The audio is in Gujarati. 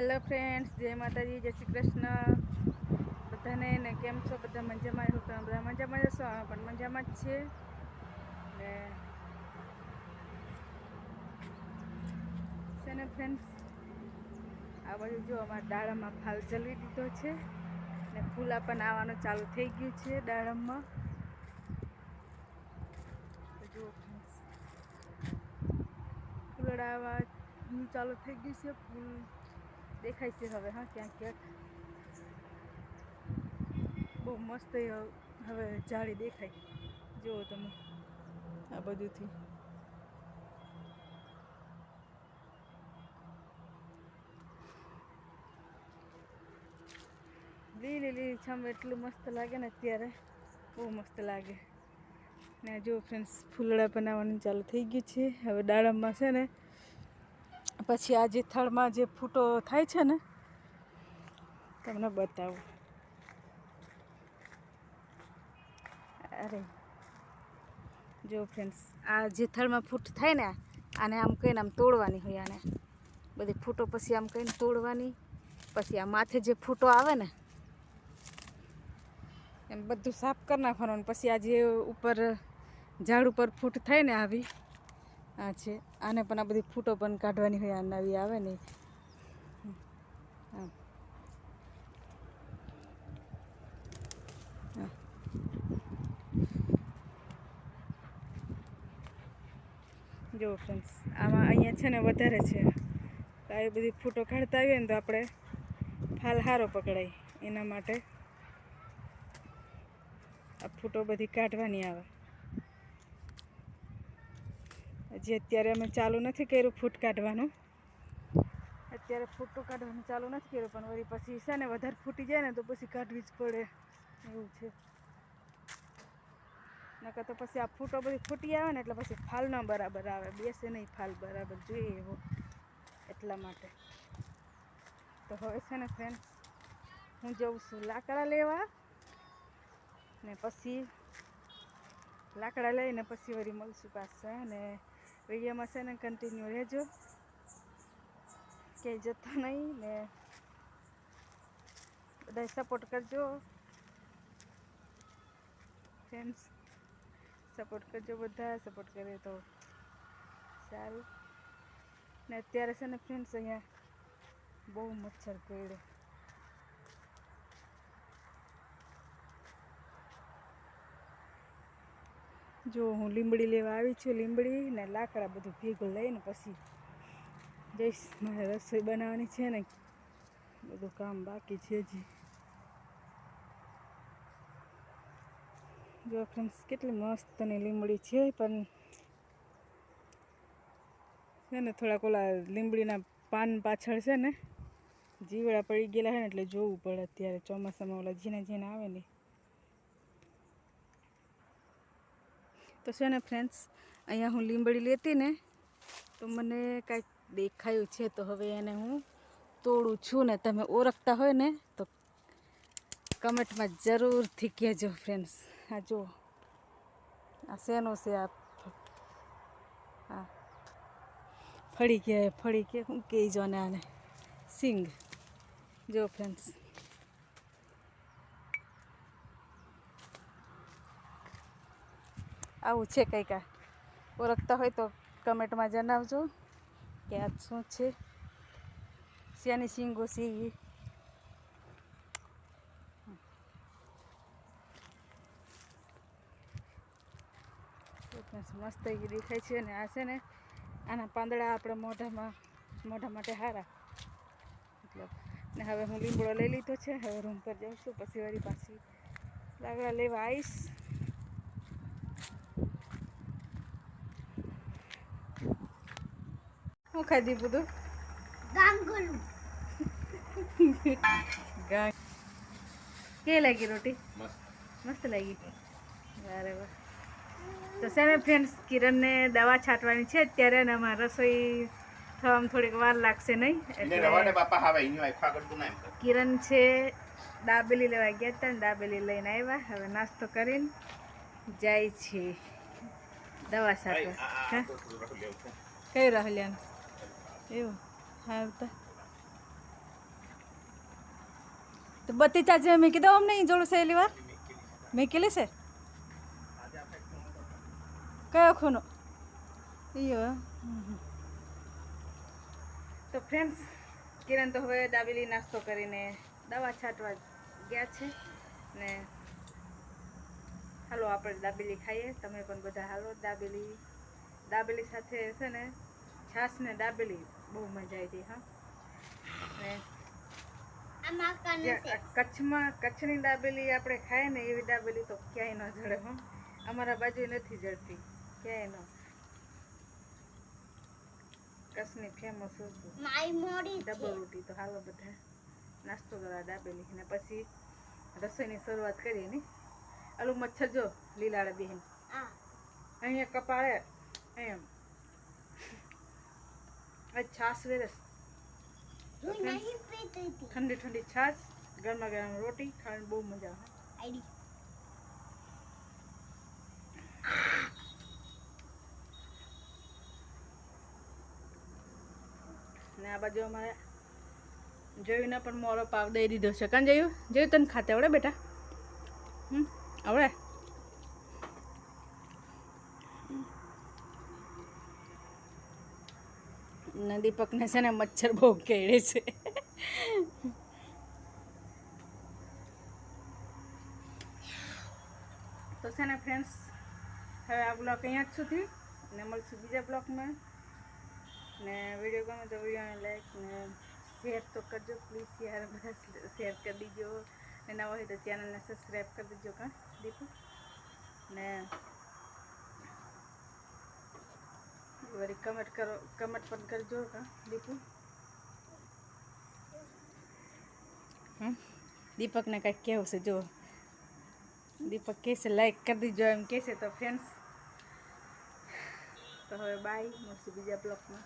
હેલો ફ્રેન્ડ્સ, જય માતાજી, જય શ્રી કૃષ્ણ. બધાને ને કેમ છો? બધા મજામાં એવું તમે બધા મજામાં જશો અમે પણ મજામાં જ છીએ. ને છે ને ફ્રેન્ડ્સ, આ બાજુ જો અમારા દાડમમાં ફાલ ચલવી દીધો છે ને ફૂલા પણ આવવાનું ચાલુ થઈ ગયું છે દાડમમાં. જુઓ ફ્રેન્ડ્સ ફૂલડા ચાલુ થઈ ગયું છે ફૂલ. દેખાય છે હવે, હા, ક્યાંક ક્યાંક. બહુ મસ્ત હવે જાળી દેખાય. જુઓ તમે આ બધુંથી. લીલી લીલી છમ એટલું મસ્ત લાગે ને અત્યારે. બહુ મસ્ત લાગે. ને જો ફ્રેન્ડ્સ ફૂલડા બનાવવાનું ચાલુ થઈ ગયું છે. હવે દાડમમાં છે ને પછી આ જે થળમાં જે ફૂટો થાય છે ને, તમને બતાવું. અરે, જો ફ્રેન્ડ્સ આ જે થળમાં ફૂટ થાય ને, આને આમ કહીને આમ તોડવાની હોય આને. બધી ફૂટો પછી આમ કહીને તોડવાની, પછી આ માથે જે ફૂટો આવે ને, એમ બધું સાફ કરી નાખવાનું. પછી આ જે ઉપર, ઝાડ ઉપર ફૂટ થાય ને આવી આ છે. આને પણ આ બધી ફૂટો પણ કાઢવાની હોય, આ નવી આવે ને. જો ફ્રેન્ડ્સ આમાં અહીંયા છે ને વધારે છે. આવી બધી ફૂટો કાઢતા આવીએ ને તો આપણે ફાલ સારો પકડાય એના માટે. આ ફૂટો બધી કાઢવાની આવે. હજી અત્યારે અમે ચાલુ નથી કર્યું ફૂટ કાઢવાનું. અત્યારે ફૂટું કાઢવાનું ચાલુ નથી કર્યું, પણ વળી પછી છે ને વધારે ફૂટી જાય ને તો પછી કાઢવી જ પડે. એવું છે. નકર તો પછી આ ફૂટો બધી ફૂટી આવે ને એટલે પછી ફાલ ન બરાબર આવે. બેસે નહીં ફાલ બરાબર, જોઈએ એવો. એટલા માટે. તો હવે છે ને ફ્રેન્ડ હું જઉં છું લાકડા લેવા ને પછી લાકડા લઈને પછી વળી મળશું પાસે ને. વિડીયોમાં છે ને કન્ટિન્યુ રહેજો ક્યાંય જતો નહીં ને બધા સપોર્ટ કરજો ફ્રેન્ડ્સ સપોર્ટ કરજો બધા સપોર્ટ કરે તો સારું ને અત્યારે છે ને ફ્રેન્ડ્સ અહીંયા બહુ મચ્છર કરડે જો હું લીંબડી લેવા આવી છું લીંબડી ને લાકડા બધું ભેગું લઈને પછી જઈશ. મારે રસોઈ બનાવવાની છે ને, બધું કામ બાકી છે હજી. જો ફ્રેન્ડ્સ કેટલી મસ્ત ને લીંબડી છે, પણ છે ને થોડાક ઓલા લીંબડીના પાન પાછળ છે ને, જીવડા પડી ગયેલા છે ને એટલે જોવું પડે અત્યારે ચોમાસામાં ઓલા ઝીણા ઝીણા આવે ને. તો છે ને ફ્રેન્ડ્સ અહીંયા હું લીંબડી લેતી ને, તો મને કાંઈક દેખાયું છે તો હવે એને હું તોડું છું ને. તમે ઓળખતા હોય ને, તો કમેન્ટમાં જરૂરથી કહેજો ફ્રેન્ડ્સ આ જુઓ. આ શેનો છે? આ હા ફળી ગયા, ફળી કે હું કહે જો ને આને. સિંગ. જો ફ્રેન્ડ્સ આવું છે કંઈક આ ઓળખતા હોય તો કમેન્ટમાં જણાવજો કે આ શું છે. શેની સિંગો છે મસ્ત દેખાય છે અને આ છે ને, આના પાંદડા આપણે મોઢામાં, મોઢા માટે સારા મતલબ, ને હવે હું લીમડો લઈ લીધો છે, હવે રૂમ પર જાઉં છું, પછી વળી પાછી લાકડા લેવા આવીશ. શું ખાધી બધું? ગાંગોલું. ગાંગ કે લાગી રોટી? મસ્ત. મસ્ત લાગી. બરાબર. તો છે ને ફ્રેન્ડ્સ કિરણને દવા છાંટવાની છે. અત્યારે અને અમારે રસોઈ થવામાં થોડીક વાર લાગશે નહીં. એટલે. કિરણ છે દાબેલી લેવા ગયા હતા ને દાબેલી લઈને આવ્યા. હવે નાસ્તો કરીને જાય છે. દવા સાથે હા. કઈ રહેલ્યા એવું હા આવતા તો બધી ચાચી મેં કીધું અમને જોડું છે એલી વાર મેં કેલી છે? કયો ખૂનો? ઈયો તો ફ્રેન્ડ્સ કિરણ તો હવે દાબેલી નાસ્તો કરીને દવા છાંટવા ગયા છે ને હાલો આપણે દાબેલી ખાઈએ. તમે પણ બધા હાલો દાબેલી. દાબેલી સાથે છે ને છાશ ને દાબેલી. બહુ મજા આવી હતી હા. કચ્છમાં કચ્છની દાબેલી આપણે ખાય ને એવી દાબેલી તો ક્યાંય ન જડે હો. અમારા બાજુ નથી જડતી ક્યાંય ન. કચ્છની ફેમસ વસ્તુ ડબલ રોટી તો હાલો બધા. નાસ્તો કરવા દાબેલી ને પછી રસોઈની શરૂઆત કરીએ ને. આલુ મચ્છર જો લીલાડા બેન. અહીંયા કપાળે એમ છાશ વેરસ ઠંડી ઠંડી છાશ ગરમા ગરમ રોટી ખાવાની બહુ મજા આવે. ને આ બાજુ અમારે જોયું ને પણ મોરો પાક દઈ દીધો છે. કાં જોયું? જોયું તને ખાતે આવડે બેટા? હમ આવડે? ને, દીપકને છે ને મચ્છર બહુ કેળે છે. તો છે ને ફ્રેન્ડ્સ હવે આ બ્લોગ અહીંયા જ સુધી. ને મળશું બીજા બ્લોગમાં ને વીડિયો ગમે તો વિડીયોને લાઈક ને શેર તો કરજો પ્લીઝ યાર, બધા શેર કરી દીજો. ને નવા હોય તો ચેનલને સબસ્ક્રાઈબ કરી દેજો કાં, દીપક? ને વળી કમેન્ટ કરો કમેન્ટ પણ કરજો કાં દીપુ. દીપકને કાંઈક કહેવું છે જો દીપક કહેશે લાઈક કરી દીજો. એમ કહેશે તો ફ્રેન્ડ્સ તો હવે બાય મળશું બીજા બ્લોગમાં